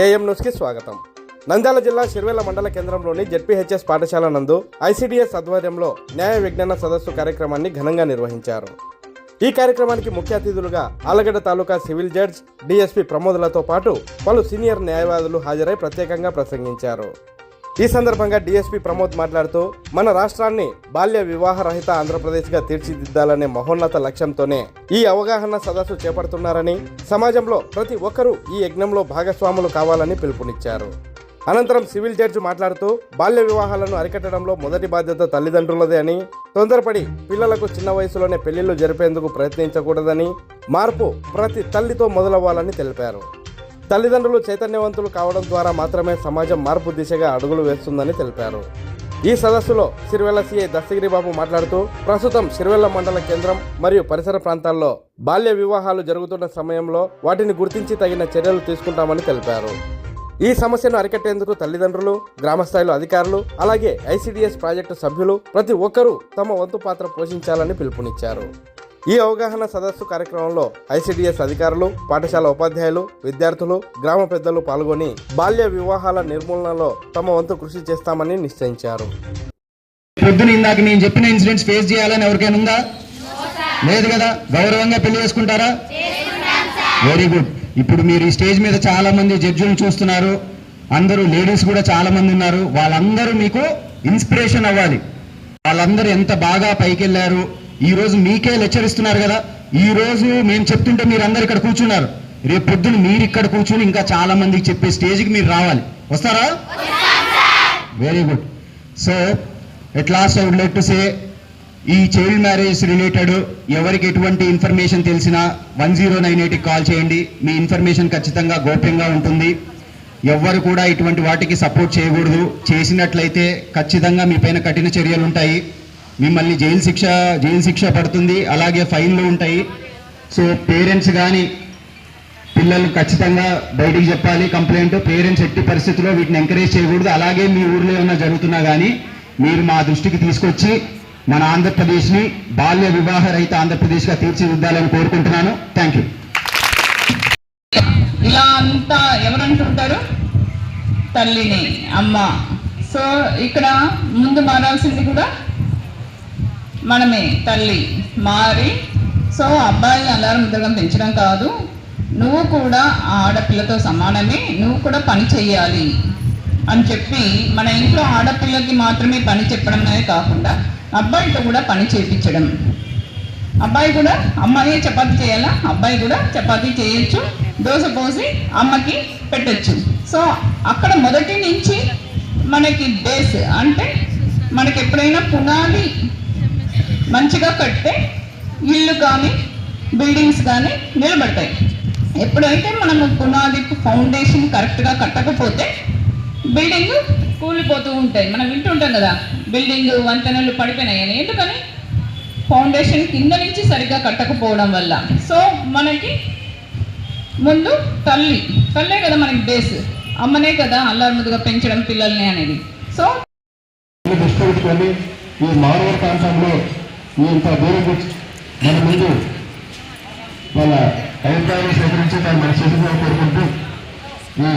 AM న్యూస్కి స్వాగతం. నంద్యాల జిల్లా శిర్వేల మండల కేంద్రంలోని జెడ్పీహెచ్ఎస్ పాఠశాల నందు ఐసీడీఎస్ ఆధ్వర్యంలో న్యాయ విజ్ఞాన సదస్సు కార్యక్రమాన్ని ఘనంగా నిర్వహించారు. ఈ కార్యక్రమానికి ముఖ్య అతిథులుగా Allagadda taluka civil judge DSP ప్రమోదులతో పాటు పలు సీనియర్ న్యాయవాదులు హాజరై ప్రత్యేకంగా ప్రసంగించారు. ఈ సందర్భంగా డీఎస్పీ ప్రమోద్ మాట్లాడుతూ మన రాష్ట్రాన్ని బాల్య వివాహ రహిత ఆంధ్రప్రదేశ్గా తీర్చిదిద్దాలనే మహోన్నత లక్ష్యంతోనే ఈ అవగాహన సదస్సు చేపడుతున్నారని సమాజంలో ప్రతి ఒక్కరూ ఈ యజ్ఞంలో భాగస్వాములు కావాలని పిలుపునిచ్చారు. అనంతరం సివిల్ జడ్జి మాట్లాడుతూ బాల్య వివాహాలను అరికట్టడంలో మొదటి బాధ్యత తల్లిదండ్రులదే అని తొందరపడి పిల్లలకు చిన్న వయసులోనే పెళ్ళిళ్ళు జరిపేందుకు ప్రయత్నించకూడదని మార్పు ప్రతి తల్లితో మొదలవ్వాలని తెలిపారు. తల్లిదండ్రులు చైతన్యవంతులు కావడం ద్వారా మాత్రమే సమాజం మార్పు దిశగా అడుగులు వేస్తుందని తెలిపారు. ఈ సదస్సులో సిరివెల్ల సిఐ దస్తగిరి బాబు మాట్లాడుతూ ప్రస్తుతం సిరివెల్ల మండల కేంద్రం మరియు పరిసర ప్రాంతాల్లో బాల్య వివాహాలు జరుగుతున్న సమయంలో వాటిని గుర్తించి తగిన చర్యలు తీసుకుంటామని తెలిపారు. ఈ సమస్యను అరికట్టేందుకు తల్లిదండ్రులు గ్రామస్థాయిలో అధికారులు అలాగే ఐసిడిఎస్ ప్రాజెక్టు సభ్యులు ప్రతి ఒక్కరూ తమ వంతు పాత్ర పోషించాలని పిలుపునిచ్చారు. ఈ అవగాహన సదస్సు కార్యక్రమంలో ఐసిడిఎస్ అధికారులు పాఠశాల ఉపాధ్యాయులు విద్యార్థులు గ్రామ పెద్దలు పాల్గొని బాల్య వివాహాల నిర్మూలనలో తమ వంతు కృషి చేస్తామని నిశ్చయించారు. పొద్దున ఇందాక నేను చెప్పిన ఇన్సిడెంట్స్ ఫేస్ చేయాలని ఎవరికైనా ఉందా? లేదు కదా? గౌరవంగా పెళ్ళి చేసుకుంటారా? వెరీ గుడ్ ఇప్పుడు మీరు ఈ స్టేజ్ మీద చాలా మంది జడ్జులు చూస్తున్నారు. అందరూ లేడీస్ కూడా చాలా మంది ఉన్నారు. వాళ్ళందరూ మీకు ఇన్స్పిరేషన్ అవ్వాలి. వాళ్ళందరూ ఎంత బాగా పైకి వెళ్ళారు ఈ రోజు మీకే లెక్చర్ ఇస్తున్నారు కదా ఈరోజు మేము చెప్తుంటే మీరు అందరు ఇక్కడ కూర్చున్నారు. రేపు పొద్దున మీరు ఇక్కడ కూర్చుని ఇంకా చాలా మందికి చెప్పే స్టేజ్కి మీరు రావాలి. వస్తారా? Very good so at last I would like to say ఈ చైల్డ్ మ్యారేజ్ రిలేటెడ్ ఎవరికి ఎటువంటి ఇన్ఫర్మేషన్ తెలిసినా వన్ జీరో నైన్ ఎయిట్కి కాల్ చేయండి. మీ ఇన్ఫర్మేషన్ ఖచ్చితంగా గోప్యంగా ఉంటుంది. ఎవ్వరు కూడా ఇటువంటి వాటికి సపోర్ట్ చేయకూడదు. చేసినట్లయితే ఖచ్చితంగా మీ పైన కఠిన చర్యలు ఉంటాయి. మిమ్మల్ని జైలు శిక్ష జైలు శిక్ష పడుతుంది. అలాగే ఫైన్లు ఉంటాయి. సో పేరెంట్స్ కానీ పిల్లలు ఖచ్చితంగా బయటికి చెప్పాలి. కంప్లైంట్ పేరెంట్స్ ఎట్టి పరిస్థితుల్లో వీటిని ఎంకరేజ్ చేయకూడదు. అలాగే మీ ఊర్లో ఏమన్నా జరుగుతున్నా కానీ మీరు మా దృష్టికి తీసుకొచ్చి మన ఆంధ్రప్రదేశ్ని బాల్య వివాహ రహిత ఆంధ్రప్రదేశ్గా తీర్చిదిద్దాలని కోరుకుంటున్నాను. థ్యాంక్ యూ ఇలా అంతా ఎవరంటుంటారు? తల్లిని అమ్మ. సో ఇక్కడ ముందు మారాల్సింది కూడా మనమే తల్లి మారి సో అబ్బాయిని అల్లారం ముద్రగం పెంచడం కాదు. నువ్వు కూడా ఆ ఆడపిల్లతో సమానమే నువ్వు కూడా పని చెయ్యాలి అని చెప్పి మన ఇంట్లో ఆడపిల్లకి మాత్రమే పని చెప్పడమే కాకుండా అబ్బాయితో కూడా పని చేయించడం అబ్బాయి కూడా అమ్మాయి చపాతీ చేయాలా? అబ్బాయి కూడా చపాతీ చేయొచ్చు. దోశ పోసి అమ్మకి పెట్టొచ్చు. సో అక్కడ మొదటి నుంచి మనకి బేస్ అంటే మనకి ఎప్పుడైనా పునాది మంచిగా కడితే ఇల్లు కానీ బిల్డింగ్స్ కానీ నిలబడతాయి. ఎప్పుడైతే మనము పునాది ఫౌండేషన్ కరెక్ట్గా కట్టకపోతే బిల్డింగ్ కూలిపోతూ ఉంటాయి. మనం వింటుంటాం కదా బిల్డింగ్ వంతెనలు పడిపోయినాయని. ఎందుకని? ఫౌండేషన్ కింద నుంచి సరిగ్గా కట్టకపోవడం వల్ల. సో మనకి ముందు తల్లి తల్లే కదా మనకి బేస్ అమ్మనే కదా అల్లారుముదుగా పెంచడం పిల్లల్ని అనేది. సో దృష్టి పెట్టుకొని ఈ మానవ ప్రాంతంలో ఇంత దూరం మన ముందు వాళ్ళ అభిప్రాయాలు సేకరించి దాన్ని మన చేతుల్లో కోరుకుంటూ ఈ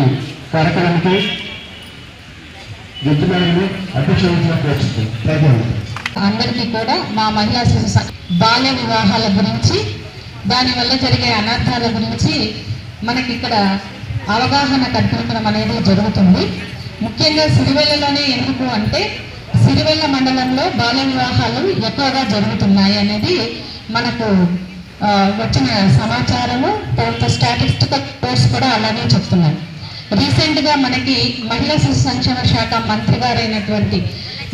కార్యక్రమానికి జడ్జి మేడంని వచ్చింది అందరికీ కూడా మా మహిళా శిశు బాల్య వివాహాల గురించి దానివల్ల జరిగే అనర్థాల గురించి మనకి ఇక్కడ అవగాహన కల్పించడం అనేది జరుగుతుంది. ముఖ్యంగా సిరివెల్లలోనే ఎందుకు అంటే సిరివెల్ల మండలంలో బాల్య వివాహాలు ఎక్కువగా జరుగుతున్నాయి అనేది మనకు వచ్చిన సమాచారము. కొంత స్టాటిస్టికల్ కోర్స్ కూడా అలానే చెప్తున్నాను రీసెంట్గా మనకి మహిళా శిశు సంక్షేమ శాఖ మంత్రి గారైనటువంటి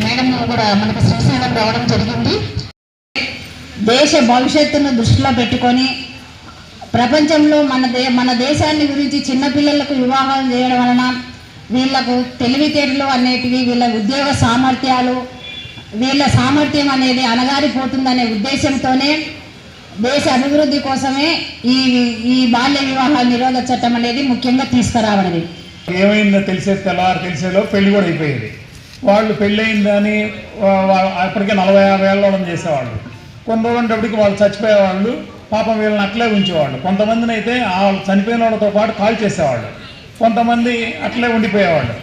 మేడం కూడా మనకు శ్రీశైలం రావడం జరిగింది. దేశ భవిష్యత్తును దృష్టిలో పెట్టుకొని ప్రపంచంలో మన దే మన దేశాన్ని గురించి చిన్నపిల్లలకు వివాహాలు చేయడం వలన వీళ్ళకు తెలివితేటలు అనేటివి వీళ్ళ ఉద్యోగ సామర్థ్యాలు వీళ్ళ సామర్థ్యం అనేది అణగారిపోతుందనే ఉద్దేశంతోనే దేశ అభివృద్ధి కోసమే ఈ ఈ బాల్య వివాహాల నిరోధ చట్టం అనేది ముఖ్యంగా తీసుకురావడది ఏమైందో తెలిసే తెల్లవారు తెలిసేలో పెళ్ళి కూడా అయిపోయేది. వాళ్ళు పెళ్ళయిందని వా- అప్పటికే నలభై యాభై ఏళ్ళ చేసేవాళ్ళు. కొన్ని రోజులప్పటికి వాళ్ళు చచ్చిపోయేవాళ్ళు పాపం వీళ్ళని అట్లే ఉంచేవాళ్ళు. కొంతమందిని అయితే వాళ్ళు చనిపోయిన వాళ్ళతో పాటు కాల్ చేసేవాళ్ళు. కొంతమంది అట్లే ఉండిపోయేవాళ్ళు.